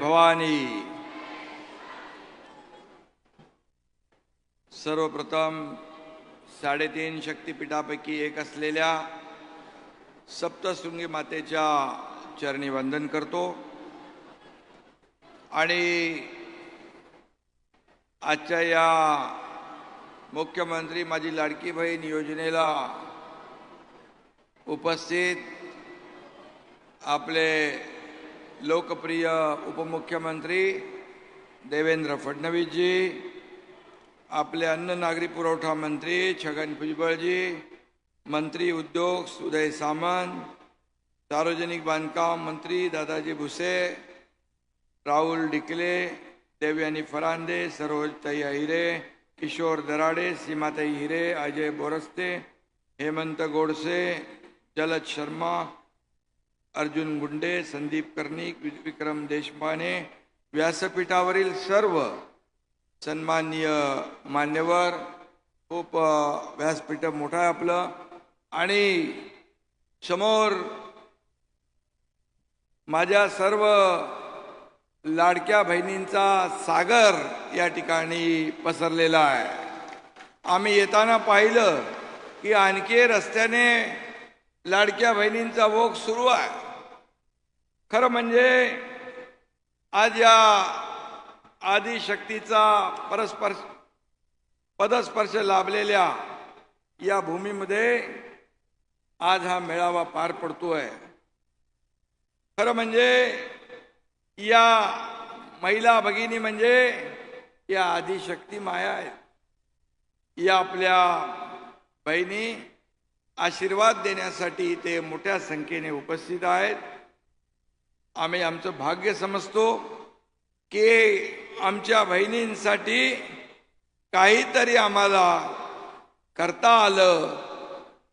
भवानी। सर्वप्रथम साडेतीन शक्तिपीठापैकी एक असलेल्या सप्तशृंगी मातेच्या चरणी वंदन करतो आणि आजच्या या मुख्यमंत्री माझी लाडकी बहीण योजनेला उपस्थित आपले लोकप्रिय उपमुख्यमंत्री देवेंद्र फडणवीसजी आपले अन्न नागरी पुरवठा मंत्री छगन भुजबळजी मंत्री उद्योग सुदय सामंत सार्वजनिक बांधकाम मंत्री दादाजी भुसे राहुल डिकले देवयानी फरांदे सरोजताई अहिरे किशोर दराडे सीमाताई हिरे अजय बोरस्ते हेमंत गोडसे जलद शर्मा अर्जुन गुंडे संदीप कर्णिक विक्रम देशपांडे व्यासपीठावरील सर्व सन्माननीय मान्यवर खूप व्यासपीठ मोठं आहे आपलं. आणि समोर माझ्या सर्व लाडक्या बहिणींचा सागर या ठिकाणी पसरलेला आहे. आम्ही येताना पाहिलं की आणखी रस्त्याने लाडक्या बहिणींचा भोग सुरू आहे. खरं म्हणजे आज या आदिशक्तीचा परस्पर पदस्पर्श लाभलेल्या या भूमीमध्ये आज हा मेळावा पार पडतोय. खरं म्हणजे या महिला भगिनी म्हणजे या आदिशक्ती माया आहेत. या आपल्या बहिणी आशीर्वाद देण्यासाठी ते मोठ्या संख्येने उपस्थित आहेत. आम्ही आमचं भाग्य समजतो की आमच्या बहिणींसाठी काहीतरी आम्हाला करता आलं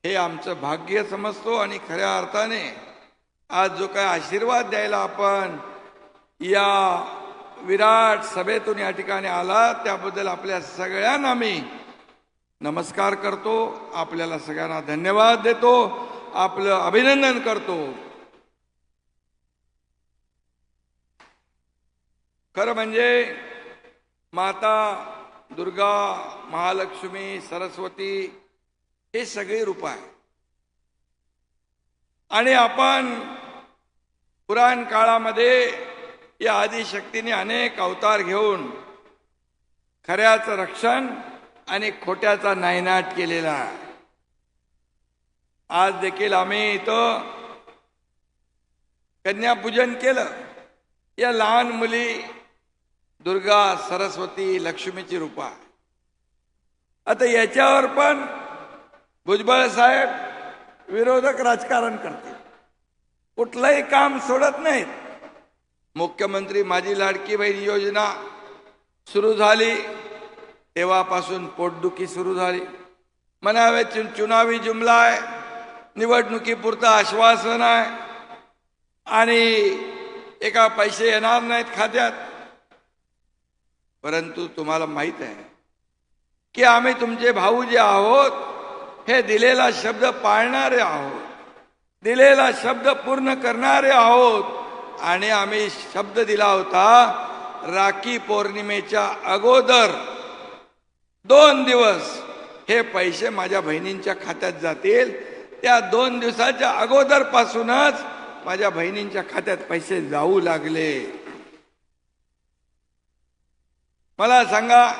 हे आमचं भाग्य समजतो आणि खऱ्या अर्थाने आज जो काय आशीर्वाद द्यायला आपण या विराट सभेतून या ठिकाणी आला त्याबद्दल आपल्या सगळ्यांना मी नमस्कार करतो. आपल्याला सगळ्यांना धन्यवाद देतो. आपलं अभिनंदन करतो. खरं म्हणजे माता दुर्गा महालक्ष्मी सरस्वती हे सगळे रूप आहे. आणि आपण पुराण काळामध्ये या आदिशक्तीने अनेक अवतार घेऊन खऱ्याचं रक्षण आणि खोट्याचा नायनाट केलेला. आज देखील आम्ही इथं कन्यापूजन केलं. या लहान मुली दुर्गा सरस्वती लक्ष्मीची रूपा. आता याच्यावर पण भुजबळ साहेब विरोधक राजकारण करतील. कुठलंही काम सोडत नाहीत. मुख्यमंत्री माझी लाडकी बहीण योजना सुरू झाली. तेव्हापासून पोटदुखी सुरू झाली. म्हणावे चुनावी जुमला आहे. निवडणुकीपुरतं आश्वासन आहे. आणि एका पैसे येणार नाहीत खात्यात. परंतु तुम्हाला माहीत आहे की आम्ही तुमचे भाऊ जे आहोत. हे दिलेला शब्द पाळणारे आहोत. दिलेला शब्द पूर्ण करणारे आहोत. आणि आम्ही शब्द दिला होता राखी पौर्णिमेच्या अगोदर. दोन दिवस हे पैसे माझ्या बहिणींच्या खात्यात जातील. त्या दोन दिवसाच्या अगोदरपासूनच माझ्या बहिणींच्या खात्यात पैसे जाऊ लागले. मला सांगा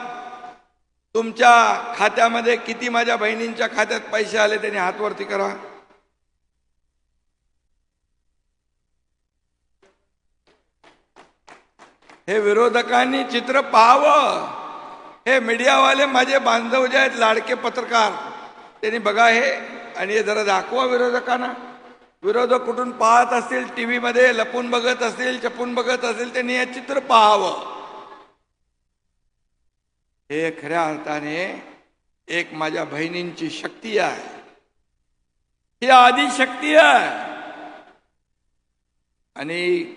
तुमच्या खात्यामध्ये किती माझ्या बहिणींच्या खात्यात पैसे आले त्यांनी हातवरती करा. हे विरोधकांनी चित्र पाहावं. हे मीडियावाले माझे बांधव जे आहेत लाडके पत्रकार त्यांनी बघा हे आणि हे जरा दाखवा विरोधकांना. विरोधक कुठून पाहत असतील टीव्ही मध्ये लपून बघत असतील चपून बघत असतील त्यांनी हे चित्र पाहावं. हे खऱ्या अर्थाने एक माझ्या बहिणींची शक्ती आहे. ही आधी शक्ती आहे. आणि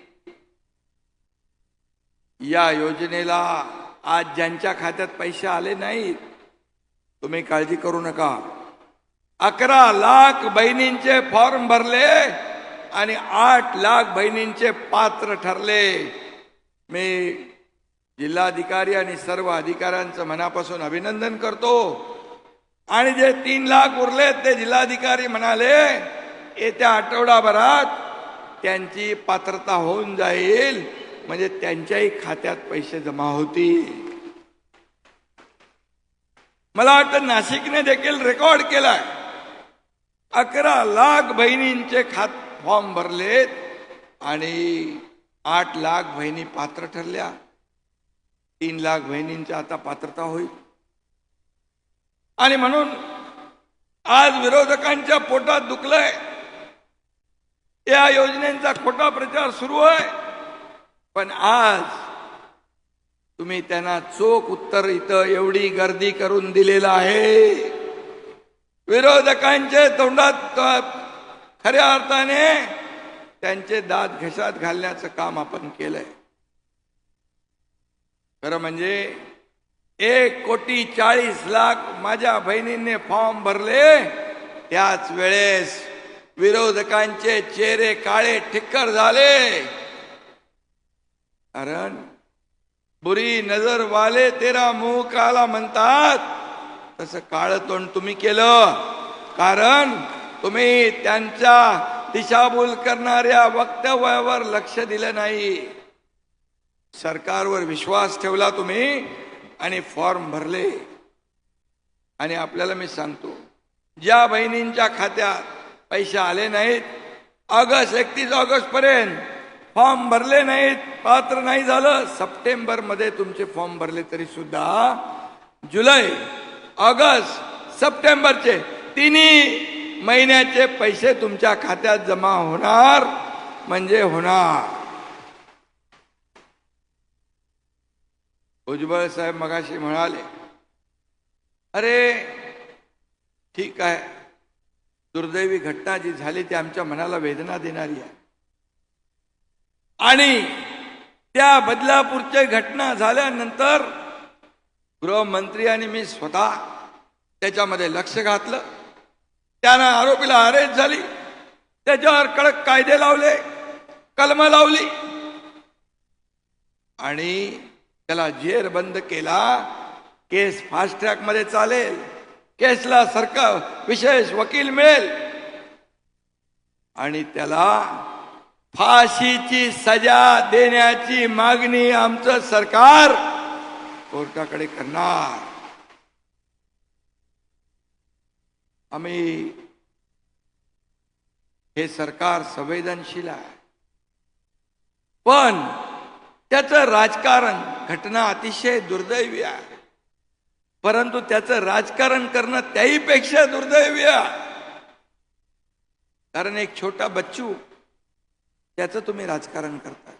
या योजनेला आज ज्यांच्या खात्यात पैसे आले नाहीत तुम्ही काळजी करू नका. अकरा लाख बहिणींचे फॉर्म भरले आणि आठ लाख बहिणींचे पात्र ठरले. मी जिल्हाधिकारी आणि सर्व अधिकाऱ्यांचं मनापासून अभिनंदन करतो. आणि जे तीन लाख उरलेत ते जिल्हाधिकारी म्हणाले येत्या आठवडाभरात त्यांची पात्रता होऊन जाईल. म्हणजे त्यांच्याही खात्यात पैसे जमा होतील. मला वाटतं नाशिकने देखील रेकॉर्ड केलाय. अकरा लाख बहिणींचे खात फॉर्म भरलेत आणि आठ लाख बहिणी पात्र ठरल्या. तीन लाख बहिणींची आता पात्रता होईल. आणि म्हणून आज विरोधकांच्या पोटात दुखलंय. या योजनेचा खोटा प्रचार सुरू आहे. पण आज तुम्ही त्यांना चोख उत्तर इथं एवढी गर्दी करून दिलेलं आहे. विरोधकांचे तोंडात खऱ्या अर्थाने त्यांचे दात घशात घालण्याचं काम आपण केलंय. खरं म्हणजे एक कोटी चाळीस लाख माझ्या बहिणींनी फॉर्म भरले त्याच वेळेस विरोधकांचे चेहरे काळे ठिक्कर झाले. कारण बुरी नजर वाले तेरा मुह काला म्हणतात. तसं काळ तोंड तुम्ही केलं. कारण तुम्ही त्यांच्या दिशाभूल करणाऱ्या वक्तव्यावर लक्ष दिलं नाही. सरकारवर विश्वास ठेवला तुम्ही आणि फॉर्म भरले. आणि आपल्याला मी सांगतो ज्या बहिणींच्या खात्यात पैसे आले नाहीत ऑगस्ट एकतीस ऑगस्ट पर्यंत फॉर्म भरले नाहीत पात्र नाही झालं. सप्टेंबरमध्ये तुमचे फॉर्म भरले तरी सुद्धा जुलै ऑगस्ट सप्टेंबरचे तिन्ही महिन्याचे पैसे तुमच्या खात्यात जमा होणार. म्हणजे होणार. भुजबळ साहेब मगाशी म्हणाले अरे ठीक आहे. दुर्दैवी घटना जी झाली ती आमच्या मनाला वेदना देणारी आहे. आणि त्या बदलापूरच्या घटना झाल्यानंतर गृहमंत्री आणि मी स्वतः त्याच्यामध्ये लक्ष घातलं. त्यानं आरोपीला अरेस्ट झाली. त्याच्यावर कडक कायदे लावले कलम लावली. आणि त्याला जेर बंद केला. केस फास्ट ट्रॅकमध्ये चालेल. केसला सरकार विशेष वकील मिळेल. आणि त्याला फाशीची सजा देण्याची मागणी आमचं सरकार कोर्टाकडे करणार. आम्ही हे सरकार संवेदनशील आहे. पण त्याचं राजकारण घटना अतिशय दुर्दैवी आहे. परंतु त्याचं राजकारण करणं त्याहीपेक्षा दुर्दैवी आहे. कारण एक छोटा बच्चू त्याचं तुम्ही राजकारण करताय.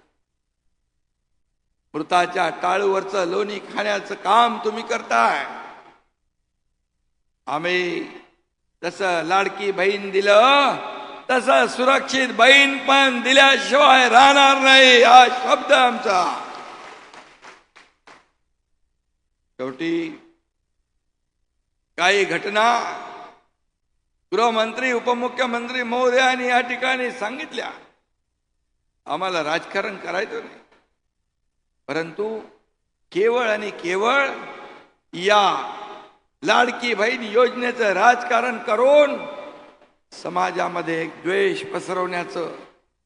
मृताच्या टाळूवरचं लोणी खाण्याचं काम तुम्ही करताय. आम्ही तसं लाडकी बहीण दिलं तसं सुरक्षित बहीण पण दिल्याशिवाय राहणार नाही हा शब्द आमचा. शेवटी काही घटना गृहमंत्री उपमुख्यमंत्री महोदयांनी या ठिकाणी सांगितल्या. आम्हाला राजकारण करायचं नाही. परंतु केवळ आणि केवळ या लाडकी बहीण योजनेचं राजकारण करून समाजामध्ये एक द्वेष पसरवण्याचं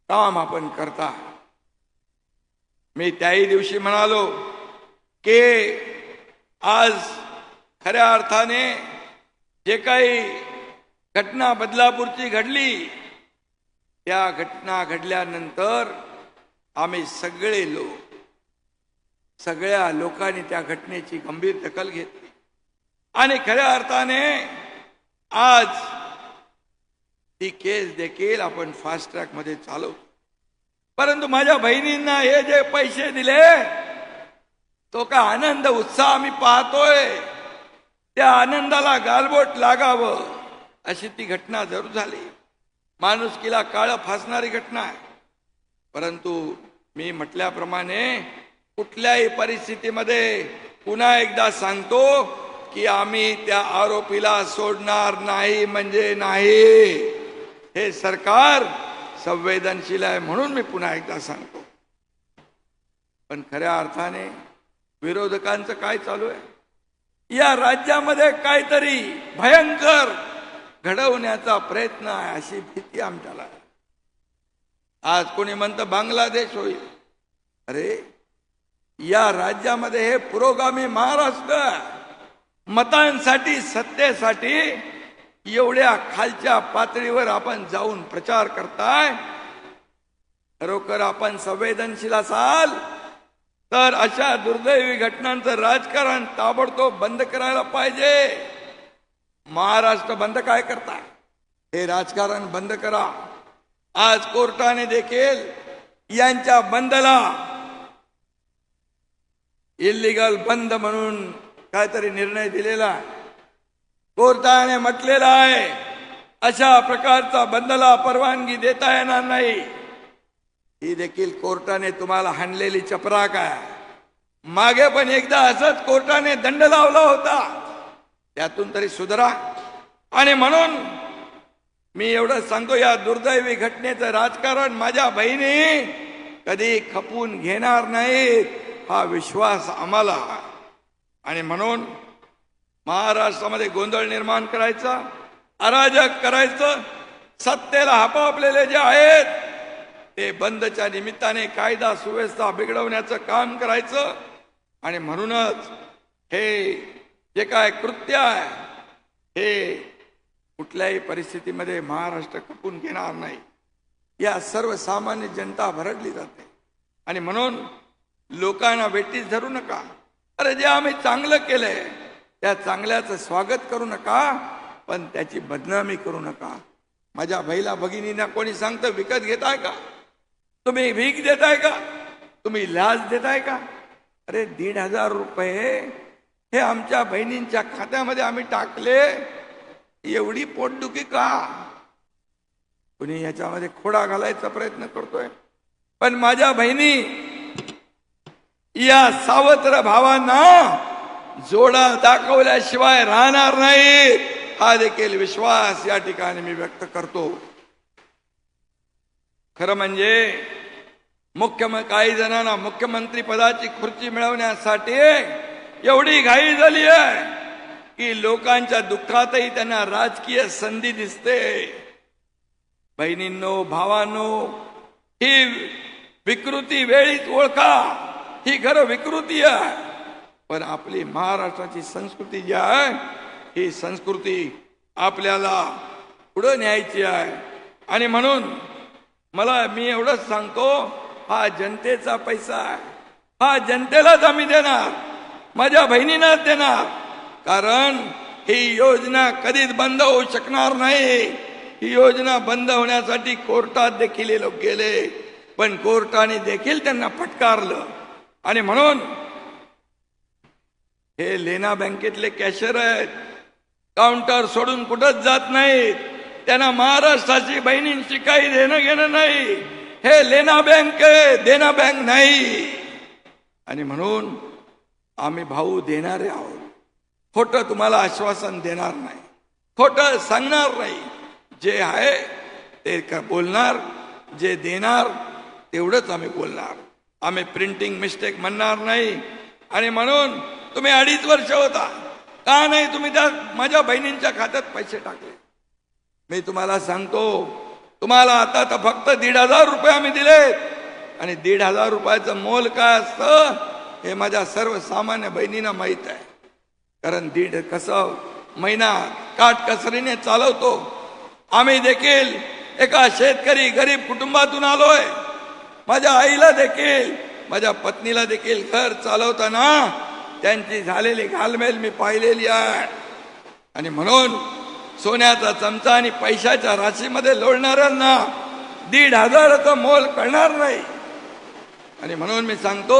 काम आपण करता. मी त्याही दिवशी म्हणालो की आज खऱ्या अर्थाने जे काही घटना बदलापूरची घडली त्या घटना घडल्यानंतर आम्ही सगळे लोक सगळ्या लोकांनी त्या घटनेची गंभीर दखल घेतली. आणि खऱ्या अर्थाने आज ती केस देखील आपण फास्ट ट्रॅकमध्ये चालवतो. परंतु माझ्या बहिणींना हे जे पैसे दिले तो का आनंद उत्साह आम्ही पाहतोय. त्या आनंदाला गालबोट लागावं अशी ती घटना जरूर झाली. माणुसकीला काळ फासणारी घटना आहे. परंतु मी म्हटल्याप्रमाणे कुठल्याही परिस्थितीमध्ये पुन्हा एकदा सांगतो की आम्ही त्या आरोपीला सोडणार नाही म्हणजे नाही. हे सरकार संवेदनशील आहे म्हणून मी पुन्हा एकदा सांगतो. पण खऱ्या अर्थाने विरोधकांचं काय चालू आहे? या राज्यामध्ये काहीतरी भयंकर घडवण्याचा प्रयत्न आहे अशी भीती आमच्याला. आज कोणी म्हणतं बांगलादेश होईल. अरे या राज्यामध्ये हे पुरोगामी महाराष्ट्र मतांसाठी सत्तेसाठी एवढ्या खालच्या पातळीवर आपण जाऊन प्रचार करताय. खरोखर आपण संवेदनशील असाल तर अशा दुर्दैवी घटनांचं राजकारण ताबडतोब बंद करायला पाहिजे. महाराष्ट्र बंद काय करता? हे राजकारण बंद करा. आज कोर्टाने देखील यांच्या बंदला इलिगल बंद म्हणून काहीतरी निर्णय दिलेला कोर्टाने म्हटलेला आहे अशा प्रकारचा बंदला परवानगी देता येणार नाही. ही देखील कोर्टाने तुम्हाला हाणलेली चपराक आहे. मागे पण एकदा असंच कोर्टाने दंड लावला होता. त्यातून तरी सुधरा. आणि म्हणून मी एवढं सांगतो या दुर्दैवी घटनेचं राजकारण माझ्या बहिणी कधी खपून घेणार नाहीत हा विश्वास आम्हाला. आणि म्हणून महाराष्ट्रामध्ये गोंधळ निर्माण करायचा अराजक करायचं सत्तेला हपापलेले जे आहेत ते बंदच्या निमित्ताने कायदा सुव्यवस्था बिघडवण्याचं काम करायचं. आणि म्हणूनच हे जे काय कृत्य आहे हे कुठल्याही परिस्थितीमध्ये महाराष्ट्र खपून घेणार नाही. या सर्वसामान्य जनता भरडली जाते. आणि म्हणून लोकांना वेटीस धरू नका. अरे जे आम्ही चांगलं केलंय त्या चांगल्याचं स्वागत करू नका पण त्याची बदनामी करू नका. माझ्या भाईला भगिनींना कोणी सांगतं विकत घेताय का? तुम्ही भीक देताय का? तुम्ही लाज देताय का? अरे दीड हजार रुपये हे आमच्या बहिणींच्या खात्यामध्ये आम्ही टाकले. एवढी पोटदुखी का? कुणी याच्यामध्ये खोडा घालायचा प्रयत्न करतोय? पण माझ्या बहिणी या सावत्र भावांना जोडा दाखवल्याशिवाय राहणार नाही हा देखील विश्वास या ठिकाणी मी व्यक्त करतो. खरं म्हणजे मुख्य काही जणांना मुख्यमंत्री पदाची खुर्ची मिळवण्यासाठी एवढी घाई झाली आहे की लोकांच्या दुःखातही त्यांना राजकीय संधी दिसते. बहिणींनो भावांनो ही विकृती वेळीच ओळखा. ही खरं विकृती आहे. पण आपली महाराष्ट्राची संस्कृती जी आहे ही संस्कृती आपल्याला पुढं न्यायची आहे. आणि म्हणून मला मी एवढंच सांगतो हा जनतेचा पैसा आहे. हा जनतेलाच आम्ही देणार. माझ्या बहिणीनाच देणार. कारण ही योजना कधीच बंद होऊ शकणार नाही. ही योजना बंद होण्यासाठी कोर्टात देखील हे लोक गेले. पण कोर्टाने देखील त्यांना फटकारलं. आणि म्हणून हे लेना बँकेतले कॅशर आहेत. काउंटर सोडून कुठंच जात नाहीत. त्यांना महाराष्ट्राची बहिणींशी काही देणं घेणं नाही. हे लेना बँक देना बँक नाही. आणि म्हणून आम्ही भाऊ देणारे आहोत. खोटं तुम्हाला आश्वासन देणार नाही. खोटं सांगणार नाही. जे आहे ते बोलणार जे देणार तेवढंच आम्ही बोलणार. आम्ही प्रिंटिंग मिस्टेक म्हणणार नाही. आणि म्हणून तुम्ही अडीच वर्ष होता. का नाही तुम्ही त्या माझ्या बहिणींच्या खात्यात पैसे टाकले? मी तुम्हाला सांगतो तुम्हाला आता तर फक्त दीड हजार रुपये आम्ही दिलेत. आणि दीड हजार रुपयाचं मोल काय असतं? हे माझ्या सर्वसामान्य बहिणींना माहीत आहे कारण दीड कसं महिना काटकसरीने चालवतो आम्ही देखील एका शेतकरी गरीब कुटुंबातून आलोय माझ्या आईला देखील माझ्या पत्नीला देखील घर चालवताना त्यांची झालेली घालमेल मी पाहिलेली आहे आणि म्हणून सोन्याचा चमचा आणि पैशाच्या राशीमध्ये लोळणाऱ्यांना दीड हजाराचा मोल कळणार नाही आणि म्हणून मी सांगतो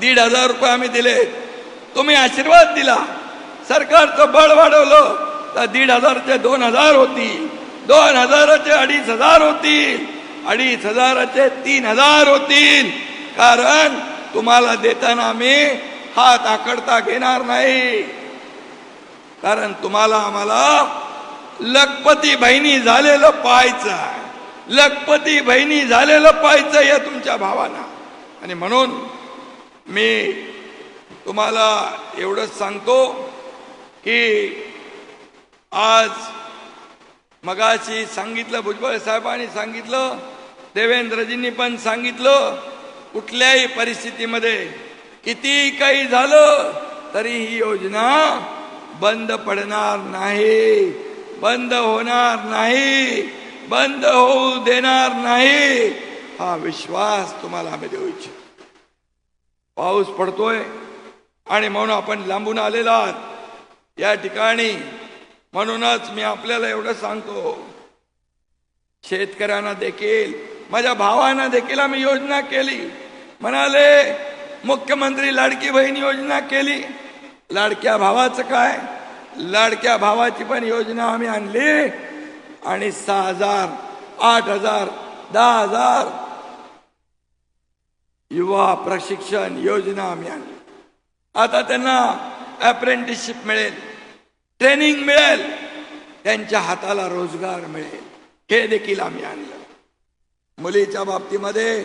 दीड हजार रुपये आम्ही दिले. तुम्ही आशीर्वाद दिला. सरकारचं बळ वाढवलं. तर दीड हजारचे दोन हजार होतील दोन हजाराचे अडीच हजार होतील अडीच हजाराचे तीन हजार होतील कारण तुम्हाला देताना आम्ही हात आकडता घेणार नाही. कारण तुम्हाला आम्हाला लखपती बहिणी झालेलं पाहायचं आहे. लखपती बहिणी झालेलं पाहायचं या तुमच्या भावाना. आणि म्हणून मी तुम्हाला एवढंच सांगतो की आज मगाशी सांगितलं भुजबळ साहेबांनी सांगितलं देवेंद्रजींनी पण सांगितलं कुठल्याही परिस्थितीमध्ये किती काही झालं तरी ही योजना बंद पडणार नाही बंद होणार नाही बंद होऊ देणार नाही. हा विश्वास तुम्हाला आम्ही देऊ इच्छितो. पाऊस पडतोय आणि म्हणून आपण लांबून आलेला आहात. या ठिकाणी म्हणूनच मी आपल्याला एवढं सांगतो. शेतकऱ्यांना देखील माझ्या भावांना देखील आम्ही योजना केली. म्हणाले मुख्यमंत्री लाडकी बहीण योजना केली. लाडक्या भावाचं काय? लाडक्या भावाची पण योजना आम्ही आणली. आणि सहा हजार आठ हजार दहा हजार युवा प्रशिक्षण योजना आम्ही आणली आता त्यांना अप्रेंटिसशिप मिळेल ट्रेनिंग मिळेल त्यांच्या हाताला रोजगार मिळेल. हे देखील आम्ही आणलं. मुलीच्या बाबतीमध्ये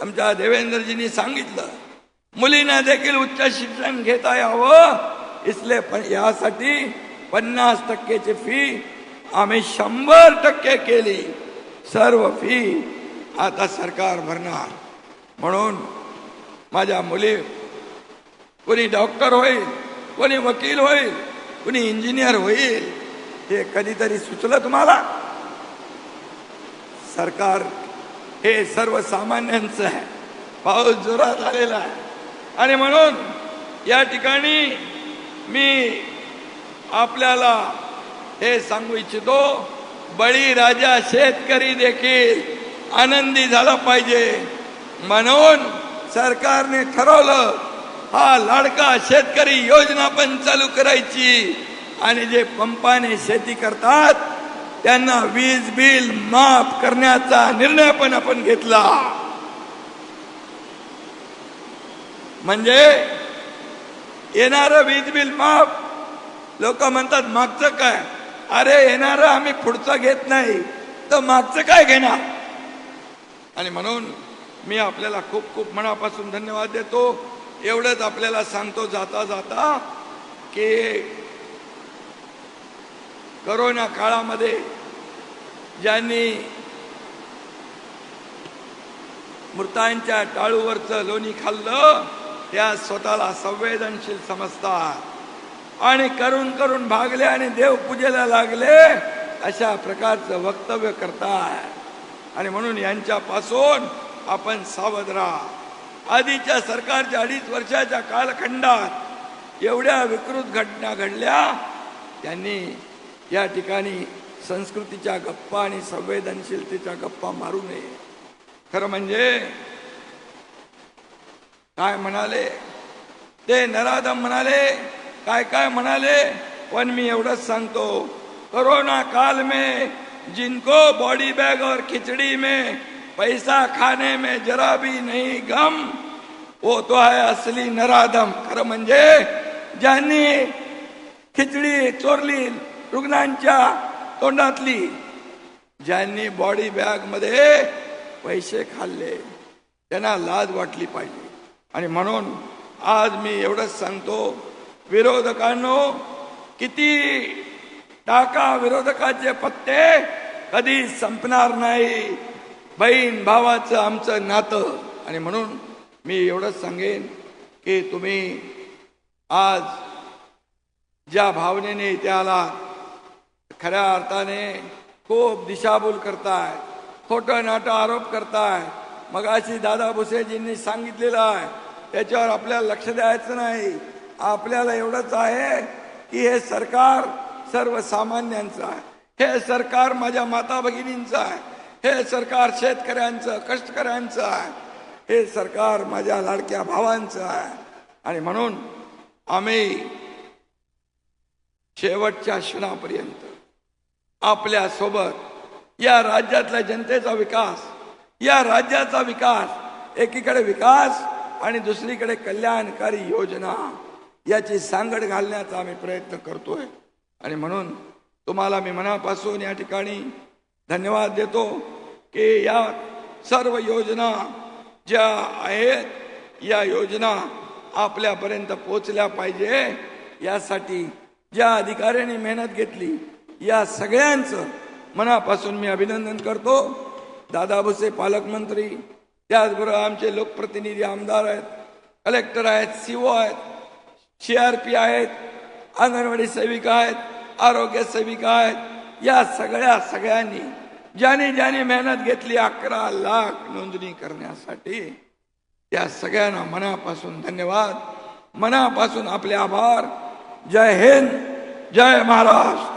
आमच्या देवेंद्रजींनी सांगितलं मुलींना देखील उच्च शिक्षण घेता यावं. इसले पण यासाठी पन्नास टक्केची फी आम्ही शंभर टक्के केली. सर्व फी आता सरकार भरणार. म्हणून माझ्या मुली कोणी डॉक्टर होईल कोणी वकील होईल कोणी इंजिनियर होईल हे कधीतरी सुचलं तुम्हाला? सरकार हे सर्वसामान्यांचं आहे. पाऊस जोरात आलेला आहे. आणि म्हणून या ठिकाणी मी आपल्याला हे सांगू इच्छितो बळीराजा शेतकरी देखील आनंदी झाला पाहिजे. म्हणून सरकारने ठरवलं हा लाडका शेतकरी योजना पण चालू करायची. आणि जे पंपाने शेती करतात त्यांना वीज बिल माफ करण्याचा निर्णय पण आपण घेतला. म्हणजे येणारं वीज बिल माफ लोक म्हणतात मागचं काय? अरे येणारं आम्ही पुढचं घेत नाही. तर मागचं काय घेणार? आणि म्हणून मी आपल्याला खूप खूप मनापासून धन्यवाद देतो. एवढंच आपल्याला सांगतो जाता जाता की करोना काळामध्ये ज्यांनी मृतांच्या टाळूवरचं लोणी खाल्लं त्या स्वतःला संवेदनशील समजतात. आणि करून करून भागले आणि देवपूजेला लागले अशा प्रकारचं वक्तव्य करतात. आणि म्हणून यांच्यापासून आपण सावध राहा. आधीच्या सरकारच्या अडीच वर्षाच्या कालखंडात एवढ्या विकृत घटना घडल्या त्यांनी या ठिकाणी संस्कृतीच्या गप्पा आणि संवेदनशीलतेच्या गप्पा मारू नये. खरं म्हणजे काय म्हणाले? ते नराधम म्हणाले काय काय म्हणाले? पण मी एवढंच सांगतो. कोरोना काल में जिनको बॉडी बैग और खिचड़ी में पैसा खाने में जरा भी नहीं गम वो तो है असली नराधम खरं म्हणजे ज्यांनी खिचडी चोरली रुग्णांच्या तोंडातली। ज्यांनी बॉडी बॅगमध्ये पैसे खाल्ले त्यांना लाज वाटली पाहिजे। आणि म्हणून आज मी एवढंच सांगतो विरोधकांनो किती टाका विरोधकाचे पत्ते कधी संपणार नाही। बहीण भावाचं आमचं नातं. आणि म्हणून मी एवढंच सांगेन की तुम्ही आज ज्या भावनेने इथे आला खऱ्या अर्थाने खूप दिशाभूल करताय खोटं नाटं आरोप करताय मग अशी दादा भुसेजींनी सांगितलेलं आहे त्याच्यावर आपल्याला लक्ष द्यायचं नाही. आपल्याला एवढंच आहे की हे सरकार सर्वसामान्यांचं आहे. हे सरकार माझ्या माता भगिनींचं आहे. हे सरकार शेतकऱ्यांचं कष्टकऱ्यांचं आहे. हे सरकार माझ्या लाडक्या भावांचं आहे. आणि म्हणून आम्ही शेवटच्या क्षणापर्यंत आपल्यासोबत या राज्यातल्या जनतेचा विकास या राज्याचा विकास एकीकडे विकास आणि दुसरीकडे कल्याणकारी योजना याची सांगड घालण्याचा आम्ही प्रयत्न करतोय. आणि म्हणून तुम्हाला मी मनापासून या ठिकाणी धन्यवाद देतो. की या सर्व योजना ज्या आहेत या योजना आपल्यापर्यंत पोचल्या पाहिजे. यासाठी ज्या अधिकाऱ्यांनी मेहनत घेतली या सगळ्यांचं मनापासून मी अभिनंदन करतो. दादा भुसे पालकमंत्री त्याचबरोबर आमचे लोकप्रतिनिधी आमदार आहेत कलेक्टर आहेत सीओ आहेत सीआरपी आहेत अंगणवाडी सेविका आहेत आरोग्य सेविका आहेत या सगळ्या सगळ्यांनी ज्याने ज्याने मेहनत घेतली अकरा लाख नोंदणी करण्यासाठी त्या सगळ्यांना मनापासून धन्यवाद. मनापासून आपले आभार. जय हिंद जय महाराष्ट्र.